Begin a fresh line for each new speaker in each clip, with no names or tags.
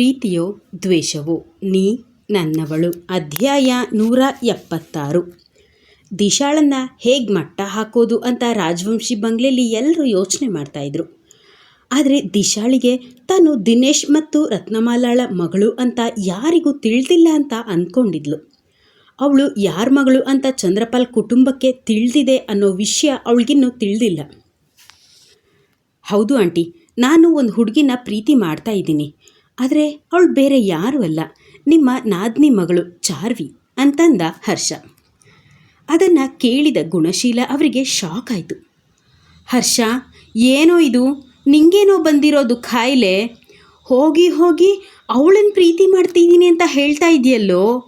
ಪ್ರೀತಿಯೋ ದ್ವೇಷವೋ ನೀ ನನ್ನವಳು. ಅಧ್ಯಾಯ ನೂರ ಎಪ್ಪತ್ತಾರು. ದಿಶಾಳನ್ನ ಹೇಗೆ ಮಟ್ಟ ಹಾಕೋದು ಅಂತ ರಾಜವಂಶಿ ಬಂಗ್ಲೆಯಲ್ಲಿ ಎಲ್ಲರೂ ಯೋಚನೆ ಮಾಡ್ತಾಯಿದ್ರು ಆದರೆ ದಿಶಾಳಿಗೆ ತಾನು ದಿನೇಶ್ ಮತ್ತು ರತ್ನಮಾಲಾಳ ಮಗಳು ಅಂತ ಯಾರಿಗೂ ತಿಳಿದಿಲ್ಲ ಅಂತ ಅಂದ್ಕೊಂಡಿದ್ಲು ಅವಳು ಯಾರ ಮಗಳು ಅಂತ ಚಂದ್ರಪಾಲ್ ಕುಟುಂಬಕ್ಕೆ ತಿಳಿದಿದೆ ಅನ್ನೋ ವಿಷಯ ಅವಳಿಗಿನ್ನೂ ತಿಳಿದಿಲ್ಲ. ಹೌದು ಆಂಟಿ, ನಾನು ಒಂದು ಹುಡುಗಿನ ಪ್ರೀತಿ ಮಾಡ್ತಾ ಇದ್ದೀನಿ. ಆದರೆ ಅವಳು ಬೇರೆ ಯಾರೂ ಅಲ್ಲ. ನಿಮ್ಮ ನಾದ್ನಿ ಮಗಳು ಚಾರ್ವಿ ಅಂತಂದ ಹರ್ಷ. ಅದನ್ನು ಕೇಳಿದ ಗುಣಶೀಲ ಅವರಿಗೆ ಶಾಕ್ ಆಯಿತು. ಹರ್ಷ, ಏನೋ ಇದು? ನಿಂಗೇನೋ ಬಂದಿರೋದು ಖಾಯಿಲೆ ಹೋಗಿ ಹೋಗಿ ಅವಳನ್ನು ಪ್ರೀತಿ ಮಾಡ್ತಿದ್ದೀನಿ ಅಂತ ಹೇಳ್ತಾ ಇದೆಯಲ್ಲೋ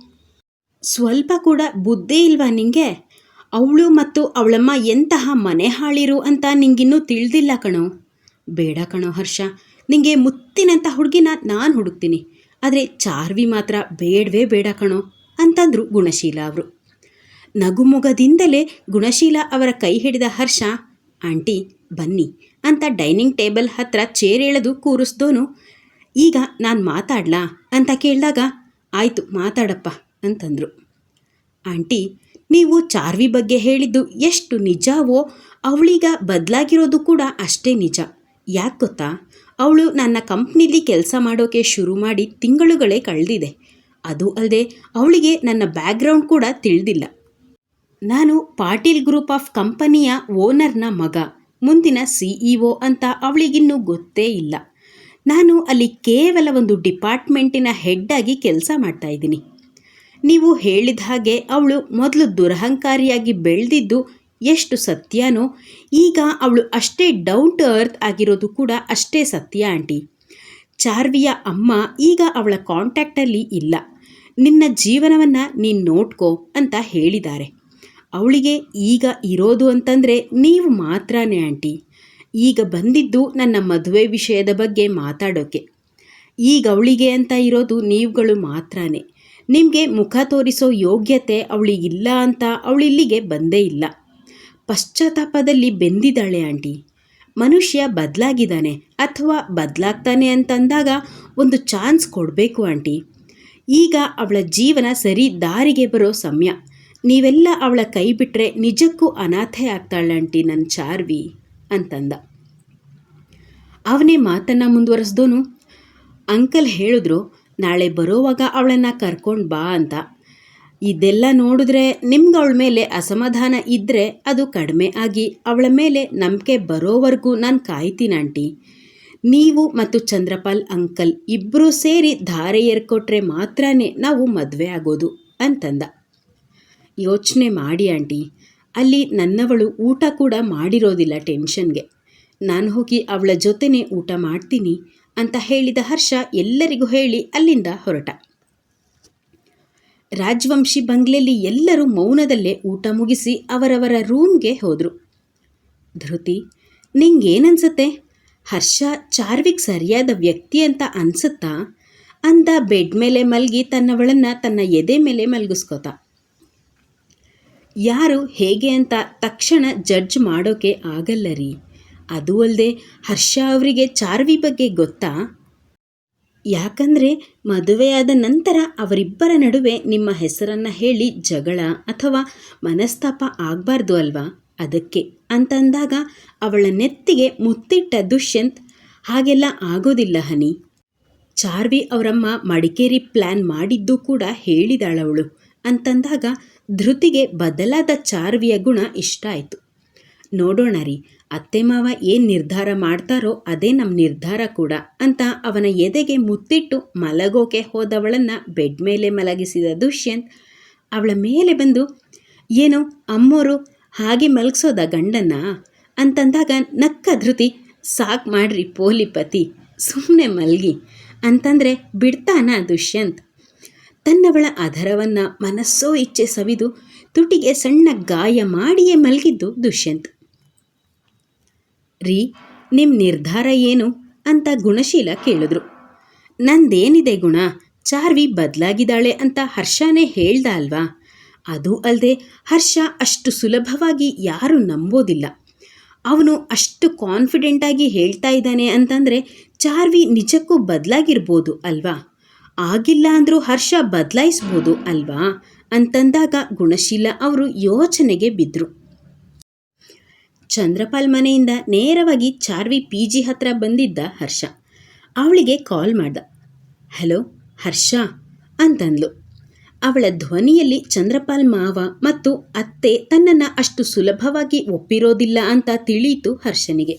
ಸ್ವಲ್ಪ ಕೂಡ ಬುದ್ಧಿ ಇಲ್ವಾ ನಿಂಗೆ? ಅವಳು ಮತ್ತು ಅವಳಮ್ಮ ಎಂತಹ ಮನೆ ಹಾಳಿರು ಅಂತ ನಿಂಗಿನ್ನೂ ತಿಳಿದಿಲ್ಲ ಕಣೋ. ಬೇಡ ಕಣೋ ಹರ್ಷ. ನಿಂಗೆ ಮುತ್ತಿನಂಥ ಹುಡುಗಿನ ನಾನು ಹುಡುಕ್ತೀನಿ. ಆದರೆ ಚಾರ್ವಿ ಮಾತ್ರ ಬೇಡವೇ ಬೇಡ ಕಣೋ ಅಂತಂದರು ಗುಣಶೀಲ ಅವರು. ನಗುಮುಗದಿಂದಲೇ ಗುಣಶೀಲ ಅವರ ಕೈ ಹಿಡಿದ ಹರ್ಷ, ಆಂಟಿ, ಬನ್ನಿ ಅಂತ ಡೈನಿಂಗ್ ಟೇಬಲ್ ಹತ್ರ ಚೇರ್ ಎಳೆದು ಕೂರಿಸ್ದೋನು, ಈಗ ನಾನು ಮಾತಾಡ್ಲಾ? ಅಂತ ಕೇಳಿದಾಗ, ಆಯಿತು, ಮಾತಾಡಪ್ಪ ಅಂತಂದರು. ಆಂಟಿ, ನೀವು ಚಾರ್ವಿ ಬಗ್ಗೆ ಹೇಳಿದ್ದು ಎಷ್ಟು ನಿಜವೋ, ಅವಳೀಗ ಬದಲಾಗಿರೋದು ಕೂಡ ಅಷ್ಟೇ ನಿಜ. ಯಾಕೆ ಗೊತ್ತಾ? ಅವಳು ನನ್ನ ಕಂಪ್ನಿಲಿ ಕೆಲಸ ಮಾಡೋಕೆ ಶುರು ಮಾಡಿ ತಿಂಗಳುಗಳೇ ಕಳೆದಿದೆ. ಅದು ಅಲ್ಲದೆ ಅವಳಿಗೆ ನನ್ನ ಬ್ಯಾಕ್ಗ್ರೌಂಡ್ ಕೂಡ ತಿಳಿದಿಲ್ಲ. ನಾನು ಪಾಟೀಲ್ ಗ್ರೂಪ್ ಆಫ್ ಕಂಪನಿಯ ಓನರ್ನ ಮಗ, ಮುಂದಿನ ಸಿಇಒ ಅಂತ ಅವಳಿಗಿನ್ನೂ ಗೊತ್ತೇ ಇಲ್ಲ. ನಾನು ಅಲ್ಲಿ ಕೇವಲ ಒಂದು ಡಿಪಾರ್ಟ್ಮೆಂಟಿನ ಹೆಡ್ ಆಗಿ ಕೆಲಸ ಮಾಡ್ತಾ ಇದ್ದೀನಿ. ನೀವು ಹೇಳಿದ ಹಾಗೆ ಅವಳು ಮೊದಲು ದುರಹಂಕಾರಿಯಾಗಿ ಬೆಳೆದಿದ್ದು ಎಷ್ಟು ಸತ್ಯನೋ, ಈಗ ಅವಳು ಅಷ್ಟೇ ಡೌನ್ ಟು ಅರ್ತ್ ಆಗಿರೋದು ಕೂಡ ಅಷ್ಟೇ ಸತ್ಯ ಆಂಟಿ. ಚಾರ್ವಿಯ ಅಮ್ಮ ಈಗ ಅವಳ ಕಾಂಟ್ಯಾಕ್ಟಲ್ಲಿ ಇಲ್ಲ. ನಿನ್ನ ಜೀವನವನ್ನು ನೀನು ನೋಡ್ಕೋ ಅಂತ ಹೇಳಿದ್ದಾರೆ. ಅವಳಿಗೆ ಈಗ ಇರೋದು ಅಂತಂದರೆ ನೀವು ಮಾತ್ರನೇ ಆಂಟಿ. ಈಗ ಬಂದಿದ್ದು ನನ್ನ ಮದುವೆ ವಿಷಯದ ಬಗ್ಗೆ ಮಾತಾಡೋಕೆ. ಈಗ ಅವಳಿಗೆ ಅಂತ ಇರೋದು ನೀವುಗಳು ಮಾತ್ರನೇ. ನಿಮಗೆ ಮುಖ ತೋರಿಸೋ ಯೋಗ್ಯತೆ ಅವಳಿಗಿಲ್ಲ ಅಂತ ಅವಳಿಲ್ಲಿಗೆ ಬಂದೇ ಇಲ್ಲ. ಪಶ್ಚಾತ್ತಾಪದಲ್ಲಿ ಬೆಂದಿದ್ದಾಳೆ ಆಂಟಿ. ಮನುಷ್ಯ ಬದಲಾಗಿದ್ದಾನೆ ಅಥವಾ ಬದಲಾಗ್ತಾನೆ ಅಂತಂದಾಗ ಒಂದು ಚಾನ್ಸ್ ಕೊಡಬೇಕು ಆಂಟಿ. ಈಗ ಅವಳ ಜೀವನ ಸರಿ ದಾರಿಗೆ ಬರೋ ಸಮಯ. ನೀವೆಲ್ಲ ಅವಳ ಕೈ ಬಿಟ್ಟರೆ ನಿಜಕ್ಕೂ ಅನಾಥೆ ಆಗ್ತಾಳೆ ಆಂಟಿ ನನ್ನ ಚಾರ್ವಿ ಅಂತಂದ. ಅವನೇ ಮಾತನ್ನು ಮುಂದುವರೆಸ್ದೋನು. ಅಂಕಲ್ ಹೇಳಿದ್ರು, ನಾಳೆ ಬರೋವಾಗ ಅವಳನ್ನು ಕರ್ಕೊಂಡು ಬಾ ಅಂತ. ಇದೆಲ್ಲ ನೋಡಿದ್ರೆ ನಿಮ್ಗೆ ಅವಳ ಮೇಲೆ ಅಸಮಾಧಾನ ಇದ್ದರೆ ಅದು ಕಡಿಮೆ ಆಗಿ ಅವಳ ಮೇಲೆ ನಂಬಿಕೆ ಬರೋವರೆಗೂ ನಾನು ಕಾಯ್ತೀನಿ ಆಂಟಿ. ನೀವು ಮತ್ತು ಚಂದ್ರಪಾಲ್, ಅಂಕಲ್ ಇಬ್ಬರೂ ಸೇರಿ ಧಾರೆ ಏರ್ಕೊಟ್ರೆ ಮಾತ್ರನೇ ನಾವು ಮದುವೆ ಆಗೋದು ಅಂತಂದ. ಯೋಚನೆ ಮಾಡಿ ಆಂಟಿ. ಅಲ್ಲಿ ನನ್ನವಳು ಊಟ ಕೂಡ ಮಾಡಿರೋದಿಲ್ಲ ಟೆನ್ಷನ್ಗೆ. ನಾನು ಹೋಗಿ ಅವಳ ಜೊತೆನೇ ಊಟ ಮಾಡ್ತೀನಿ ಅಂತ ಹೇಳಿದ ಹರ್ಷ ಎಲ್ಲರಿಗೂ ಹೇಳಿ ಅಲ್ಲಿಂದ ಹೊರಟ. ರಾಜವಂಶಿ ಬಂಗ್ಲೆಯಲ್ಲಿ ಎಲ್ಲರೂ ಮೌನದಲ್ಲೇ ಊಟ ಮುಗಿಸಿ ಅವರವರ ರೂಮ್ಗೆ ಹೋದರು. ಧೃತಿ, ನಿಂಗೇನನ್ಸುತ್ತೆ? ಹರ್ಷ ಚಾರ್ವಿಕ್ ಸರಿಯಾದ ವ್ಯಕ್ತಿ ಅಂತ ಅನ್ಸುತ್ತಾ? ಅಂದ ಬೆಡ್ ಮೇಲೆ ಮಲಗಿ ತನ್ನವಳನ್ನು ತನ್ನ ಎದೆ ಮೇಲೆ ಮಲಗಿಸ್ಕೋತ. ಯಾರು ಹೇಗೆ ಅಂತ ತಕ್ಷಣ ಜಡ್ಜ್ ಮಾಡೋಕೆ ಆಗಲ್ಲ ರೀ. ಅದು ಅಲ್ಲದೆ ಹರ್ಷ ಅವರಿಗೆ ಚಾರ್ವಿ ಬಗ್ಗೆ ಗೊತ್ತಾ? ಯಾಕಂದರೆ ಮದುವೆಯಾದ ನಂತರ ಅವರಿಬ್ಬರ ನಡುವೆ ನಿಮ್ಮ ಹೆಸರನ್ನು ಹೇಳಿ ಜಗಳ ಅಥವಾ ಮನಸ್ತಾಪ ಆಗಬಾರ್ದು ಅಲ್ವಾ? ಅದಕ್ಕೆ ಅಂತಂದಾಗ ಅವಳ ನೆತ್ತಿಗೆ ಮುತ್ತಿಟ್ಟ ದುಷ್ಯಂತ್, ಹಾಗೆಲ್ಲ ಆಗೋದಿಲ್ಲ ಹನಿ. ಚಾರ್ವಿ ಅವರಮ್ಮ ಮಡಿಕೇರಿ ಪ್ಲ್ಯಾನ್ ಮಾಡಿದ್ದು ಕೂಡ ಹೇಳಿದಾಳವಳು. ಅಂತಂದಾಗ ಧೃತಿಗೆ ಬದಲಾದ ಚಾರ್ವಿಯ ಗುಣ ಇಷ್ಟ ಆಯಿತು. ನೋಡೋಣ ರೀ. ಅತ್ತೆ ಮಾವ ಏನು ನಿರ್ಧಾರ ಮಾಡ್ತಾರೋ ಅದೇ ನಮ್ಮ ನಿರ್ಧಾರ ಕೂಡ ಅಂತ ಅವನ ಎದೆಗೆ ಮುತ್ತಿಟ್ಟು ಮಲಗೋಕೆ ಹೋದವಳನ್ನು ಬೆಡ್ ಮೇಲೆ ಮಲಗಿಸಿದ ದುಷ್ಯಂತ್ ಅವಳ ಮೇಲೆ ಬಂದು, ಏನು ಅಮ್ಮೋರು ಹಾಗೆ ಮಲಗಿಸೋದ ಗಂಡನ್ನ ಅಂತಂದಾಗ, ನಕ್ಕ ಧೃತಿ, ಸಾಕು ಮಾಡ್ರಿ ಪೋಲಿಪತಿ ಸುಮ್ಮನೆ ಮಲಗಿ ಅಂತಂದರೆ, ಬಿಡ್ತಾನ ದುಷ್ಯಂತ್? ತನ್ನವಳ ಅಧರವನ್ನು ಮನಸ್ಸೋ ಇಚ್ಛೆ ಸವಿದು ತುಟಿಗೆ ಸಣ್ಣ ಗಾಯ ಮಾಡಿಯೇ ಮಲಗಿದ್ದು ದುಷ್ಯಂತ್. ರೀ ನಿಮ್ಮ ನಿರ್ಧಾರ ಏನು? ಅಂತ ಗುಣಶೀಲ ಕೇಳಿದ್ರು. ನಂದೇನಿದೆ ಗುಣ? ಚಾರ್ವಿ ಬದಲಾಗಿದ್ದಾಳೆ ಅಂತ ಹರ್ಷನೇ ಹೇಳ್ದ ಅಲ್ವಾ? ಅದು ಅಲ್ಲದೆ ಹರ್ಷ ಅಷ್ಟು ಸುಲಭವಾಗಿ ಯಾರೂ ನಂಬೋದಿಲ್ಲ. ಅವನು ಅಷ್ಟು ಕಾನ್ಫಿಡೆಂಟಾಗಿ ಹೇಳ್ತಾ ಇದ್ದಾನೆ ಅಂತಂದರೆ ಚಾರ್ವಿ ನಿಜಕ್ಕೂ ಬದಲಾಗಿರ್ಬೋದು ಅಲ್ವಾ? ಆಗಿಲ್ಲ ಅಂದರೂ ಹರ್ಷ ಬದಲಾಯಿಸ್ಬೋದು ಅಲ್ವಾ? ಅಂತಂದಾಗ ಗುಣಶೀಲ ಅವರು ಯೋಚನೆಗೆ ಬಿದ್ದರು ಚಂದ್ರಪಾಲ್ ಮನೆಯಿಂದ ನೇರವಾಗಿ ಚಾರ್ವಿ ಪಿ ಜಿ ಹತ್ರ ಬಂದಿದ್ದ ಹರ್ಷ. ಅವಳಿಗೆ ಕಾಲ್ ಮಾಡ್ದ. ಹಲೋ ಹರ್ಷ, ಅಂತಂದ್ಲು. ಅವಳ ಧ್ವನಿಯಲ್ಲಿ ಚಂದ್ರಪಾಲ್ ಮಾವ ಮತ್ತು ಅತ್ತೆ ತನ್ನನ್ನು ಅಷ್ಟು ಸುಲಭವಾಗಿ ಒಪ್ಪಿರೋದಿಲ್ಲ ಅಂತ ತಿಳಿಯಿತು ಹರ್ಷನಿಗೆ.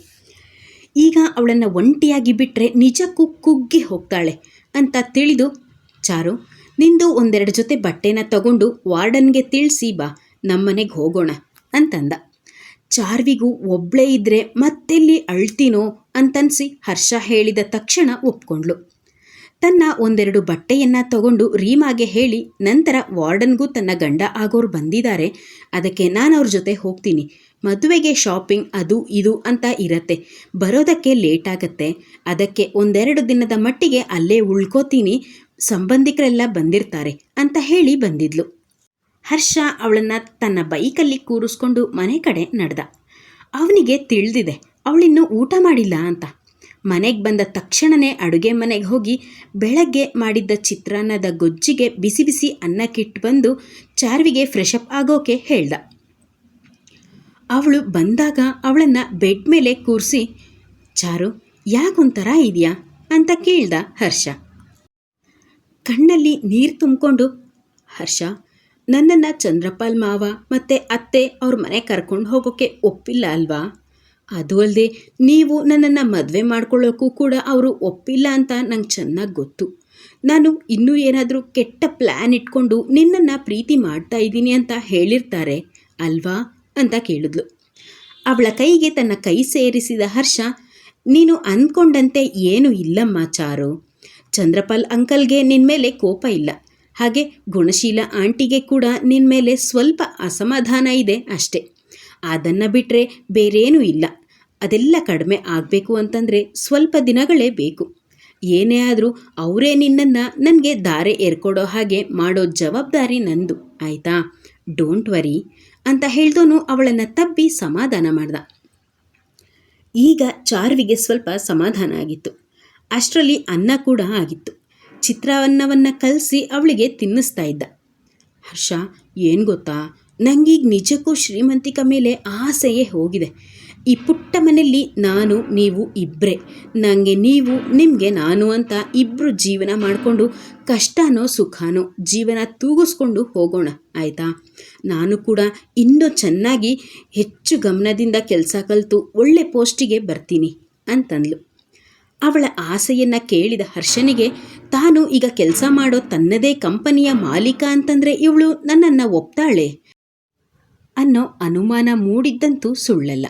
ಈಗ ಅವಳನ್ನು ಒಂಟಿಯಾಗಿ ಬಿಟ್ಟರೆ ನಿಜಕ್ಕೂ ಕುಗ್ಗಿ ಹೋಗ್ತಾಳೆ ಅಂತ ತಿಳಿದು, ಚಾರು, ನಿಂದು ಒಂದೆರಡು ಜೊತೆ ಬಟ್ಟೆನ ತಗೊಂಡು ವಾರ್ಡನ್ಗೆ ತಿಳಿಸಿ ಬಾ, ನಮ್ಮನೆಗೆ ಹೋಗೋಣ, ಅಂತಂದ. ಚಾರ್ವಿಗೂ ಒಬ್ಳೇ ಇದ್ರೆ ಮತ್ತೆಲ್ಲಿ ಅಳ್ತೀನೋ ಅಂತನ್ಸಿ ಹರ್ಷ ಹೇಳಿದ ತಕ್ಷಣ ಒಪ್ಕೊಂಡ್ಳು. ತನ್ನ ಒಂದೆರಡು ಬಟ್ಟೆಯನ್ನ ತಗೊಂಡು ರೀಮಾಗೆ ಹೇಳಿ, ನಂತರ ವಾರ್ಡನ್ಗೂ ತನ್ನ ಗಂಡ ಆಗೋರು ಬಂದಿದ್ದಾರೆ. ಅದಕ್ಕೆ ನಾನು ಅವ್ರ ಜೊತೆ ಹೋಗ್ತೀನಿ. ಮದುವೆಗೆ ಶಾಪಿಂಗ್ ಅದು ಇದು ಅಂತ ಇರತ್ತೆ. ಬರೋದಕ್ಕೆ ಲೇಟ್ ಆಗತ್ತೆ. ಅದಕ್ಕೆ ಒಂದೆರಡು ದಿನದ ಮಟ್ಟಿಗೆ ಅಲ್ಲೇ ಉಳ್ಕೋತೀನಿ. ಸಂಬಂಧಿಕರೆಲ್ಲ ಬಂದಿರ್ತಾರೆ ಅಂತ ಹೇಳಿ ಬಂದಿದ್ಲು. ಹರ್ಷ ಅವಳನ್ನು ತನ್ನ ಬೈಕಲ್ಲಿ ಕೂರಿಸ್ಕೊಂಡು ಮನೆ ಕಡೆ ನಡೆದ. ಅವನಿಗೆ ತಿಳಿದಿದೆ, ಅವಳಿನ್ನೂ ಊಟ ಮಾಡಿಲ್ಲ ಅಂತ. ಮನೆಗೆ ಬಂದ ತಕ್ಷಣವೇ ಅಡುಗೆ ಮನೆಗೆ ಹೋಗಿ ಬೆಳಗ್ಗೆ ಮಾಡಿದ್ದ ಚಿತ್ರಾನ್ನದ ಗೊಜ್ಜಿಗೆ ಬಿಸಿ ಬಿಸಿ ಅನ್ನಕ್ಕಿಟ್ಟು ಬಂದು ಚಾರ್ವಿಗೆ ಫ್ರೆಶ್ ಅಪ್ ಆಗೋಕೆ ಹೇಳ್ದ. ಅವಳು ಬಂದಾಗ ಅವಳನ್ನು ಬೆಡ್ ಮೇಲೆ ಕೂರಿಸಿ, ಚಾರು, ಯಾಕೊಂಥರ ಇದೆಯಾ? ಅಂತ ಕೇಳ್ದ ಹರ್ಷ. ಕಣ್ಣಲ್ಲಿ ನೀರು ತುಂಬಿಕೊಂಡು, ಹರ್ಷ ನನ್ನನ್ನು ಚಂದ್ರಪಾಲ್ ಮಾವ ಮತ್ತು ಅತ್ತೆ ಅವ್ರ ಮನೆ ಕರ್ಕೊಂಡು ಹೋಗೋಕ್ಕೆ ಒಪ್ಪಿಲ್ಲ ಅಲ್ವಾ? ಅದು ಅಲ್ಲದೆ ನೀವು ನನ್ನನ್ನು ಮದುವೆ ಮಾಡ್ಕೊಳ್ಳೋಕ್ಕೂ ಕೂಡ ಅವರು ಒಪ್ಪಿಲ್ಲ ಅಂತ ನಂಗೆ ಚೆನ್ನಾಗಿ ಗೊತ್ತು. ನಾನು ಇನ್ನೂ ಏನಾದರೂ ಕೆಟ್ಟ ಪ್ಲ್ಯಾನ್ ಇಟ್ಕೊಂಡು ನಿನ್ನನ್ನು ಪ್ರೀತಿ ಮಾಡ್ತಾ ಇದ್ದೀನಿ ಅಂತ ಹೇಳಿರ್ತಾರೆ ಅಲ್ವಾ? ಅಂತ ಕೇಳಿದ್ಲು. ಅವಳ ಕೈಗೆ ತನ್ನ ಕೈ ಸೇರಿಸಿದ ಹರ್ಷ, ನೀನು ಅಂದ್ಕೊಂಡಂತೆ ಏನೂ ಇಲ್ಲಮ್ಮ ಚಾರು. ಚಂದ್ರಪಾಲ್ ಅಂಕಲ್ಗೆ ನಿನ್ನ ಮೇಲೆ ಕೋಪ ಇಲ್ಲ. ಹಾಗೆ ಗುಣಶೀಲ ಆಂಟಿಗೆ ಕೂಡ ನಿನ್ನ ಮೇಲೆ ಸ್ವಲ್ಪ ಅಸಮಾಧಾನ ಇದೆ ಅಷ್ಟೆ. ಅದನ್ನು ಬಿಟ್ಟರೆ ಬೇರೇನೂ ಇಲ್ಲ. ಅದೆಲ್ಲ ಕಡಿಮೆ ಆಗಬೇಕು ಅಂತಂದರೆ ಸ್ವಲ್ಪ ದಿನಗಳೇ ಬೇಕು. ಏನೇ ಆದರೂ ಅವರೇ ನಿನ್ನನ್ನು ನನಗೆ ದಾರೆ ಏರ್ಕೊಡೋ ಹಾಗೆ ಮಾಡೋ ಜವಾಬ್ದಾರಿ ನಂದು, ಆಯಿತಾ? ಡೋಂಟ್ ವರಿ ಅಂತ ಹೇಳ್ದೋನು ಅವಳನ್ನು ತಬ್ಬಿ ಸಮಾಧಾನ ಮಾಡ್ದ. ಈಗ ಚಾರ್ವಿಗೆ ಸ್ವಲ್ಪ ಸಮಾಧಾನ ಆಗಿತ್ತು. ಅಷ್ಟರಲ್ಲಿ ಅನ್ನ ಕೂಡ ಆಗಿತ್ತು. ಚಿತ್ರಾನ್ನವನ್ನು ಕಲಸಿ ಅವಳಿಗೆ ತಿನ್ನಿಸ್ತಾ ಇದ್ದ. ಹರ್ಷ, ಏನು ಗೊತ್ತಾ? ನನಗೀಗ ನಿಜಕ್ಕೂ ಶ್ರೀಮಂತಿಕ ಮೇಲೆ ಆಸೆಯೇ ಹೋಗಿದೆ. ಈ ಪುಟ್ಟ ಮನೆಯಲ್ಲಿ ನಾನು, ನೀವು ಇಬ್ಬರೇ ನನಗೆ ನೀವು, ನಿಮಗೆ ನಾನು ಅಂತ ಇಬ್ಬರು ಜೀವನ ಮಾಡಿಕೊಂಡು ಕಷ್ಟನೋ ಸುಖನೋ ಜೀವನ ತೂಗಿಸ್ಕೊಂಡು ಹೋಗೋಣ, ಆಯಿತಾ? ನಾನು ಕೂಡ ಇನ್ನೂ ಚೆನ್ನಾಗಿ ಹೆಚ್ಚು ಗಮನದಿಂದ ಕೆಲಸ ಕಲಿತು ಒಳ್ಳೆ ಪೋಸ್ಟಿಗೆ ಬರ್ತೀನಿ ಅಂತಂದ್ಲು. ಅವಳ ಆಸೆಯನ್ನು ಕೇಳಿದ ಹರ್ಷನಿಗೆ, ತಾನು ಈಗ ಕೆಲಸ ಮಾಡೋ ತನ್ನದೇ ಕಂಪನಿಯ ಮಾಲೀಕ ಅಂತಂದರೆ ಇವಳು ನನ್ನನ್ನು ಒಪ್ತಾಳೆ? ಅನ್ನೋ ಅನುಮಾನ ಮೂಡಿದ್ದಂತೂ ಸುಳ್ಳಲ್ಲ.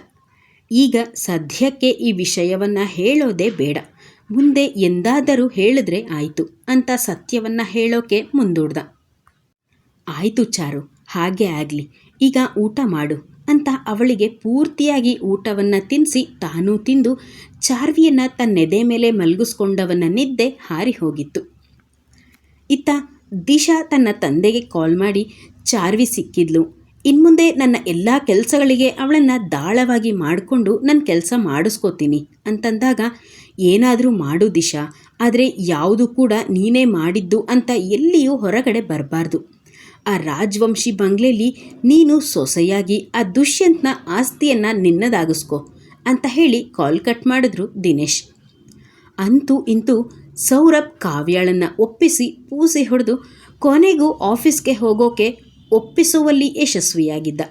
ಈಗ ಸದ್ಯಕ್ಕೆ ಈ ವಿಷಯವನ್ನು ಹೇಳೋದೇ ಬೇಡ. ಮುಂದೆ ಎಂದಾದರೂ ಹೇಳಿದ್ರೆ ಆಯಿತು ಅಂತ ಸತ್ಯವನ್ನು ಹೇಳೋಕೆ ಮುಂದೂಡ್ದ. ಆಯಿತು ಚಾರು, ಹಾಗೆ ಆಗಲಿ. ಈಗ ಊಟ ಮಾಡು. ಅಂತ ಅವಳಿಗೆ ಪೂರ್ತಿಯಾಗಿ ಊಟವನ್ನು ತಿನ್ನಿಸಿ ತಾನೂ ತಿಂದು ಚಾರ್ವಿಯನ್ನು ತನ್ನೆದೆ ಮೇಲೆ ಮಲಗಿಸ್ಕೊಂಡವನ ನಿದ್ದೆ ಹಾರಿ ಹೋಗಿತ್ತು. ಇತ್ತ ದಿಶಾ ತನ್ನ ತಂದೆಗೆ ಕಾಲ್ ಮಾಡಿ, ಚಾರ್ವಿ ಸಿಕ್ಕಿದ್ಲು. ಇನ್ಮುಂದೆ ನನ್ನ ಎಲ್ಲ ಕೆಲಸಗಳಿಗೆ ಅವಳನ್ನು ದಾಳವಾಗಿ ಮಾಡಿಕೊಂಡು ನನ್ನ ಕೆಲಸ ಮಾಡಿಸ್ಕೋತೀನಿ ಅಂತಂದಾಗ, ಏನಾದರೂ ಮಾಡು ದಿಶಾ, ಆದರೆ ಯಾವುದು ಕೂಡ ನೀನೇ ಮಾಡಿದ್ದು ಅಂತ ಎಲ್ಲಿಯೂ ಹೊರಗಡೆ ಬರಬಾರ್ದು. ಆ ರಾಜವಂಶಿ ಬಂಗ್ಲೆಯಲ್ಲಿ ನೀನು ಸೊಸೆಯಾಗಿ ಆ ದುಷ್ಯಂತನ ಆಸ್ತಿಯನ್ನು ನಿನ್ನದಾಗಿಸ್ಕೊ ಅಂತ ಹೇಳಿ ಕಾಲ್ ಕಟ್ ಮಾಡಿದ್ರು ದಿನೇಶ್. ಅಂತೂ ಇಂತೂ ಸೌರಭ್ ಕಾವ್ಯಾಳನ್ನು ಒಪ್ಪಿಸಿ ಪೂಸೆ ಹೊಡೆದು ಕೊನೆಗೂ ಆಫೀಸ್ಗೆ ಹೋಗೋಕೆ ಒಪ್ಪಿಸುವಲ್ಲಿ ಯಶಸ್ವಿಯಾಗಿದ್ದ.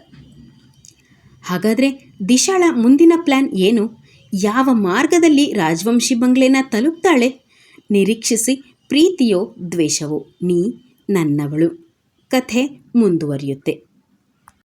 ಹಾಗಾದರೆ ದಿಶಾಳ ಮುಂದಿನ ಪ್ಲ್ಯಾನ್ ಏನು? ಯಾವ ಮಾರ್ಗದಲ್ಲಿ ರಾಜವಂಶಿ ಬಂಗ್ಲೆನ ತಲುಪ್ತಾಳೆ? ನಿರೀಕ್ಷಿಸಿ ಪ್ರೀತಿಯೋ ದ್ವೇಷವೋ, ನೀ ನನ್ನವಳು. ಕಥೆ ಮುಂದುವರಿಯುತ್ತೆ.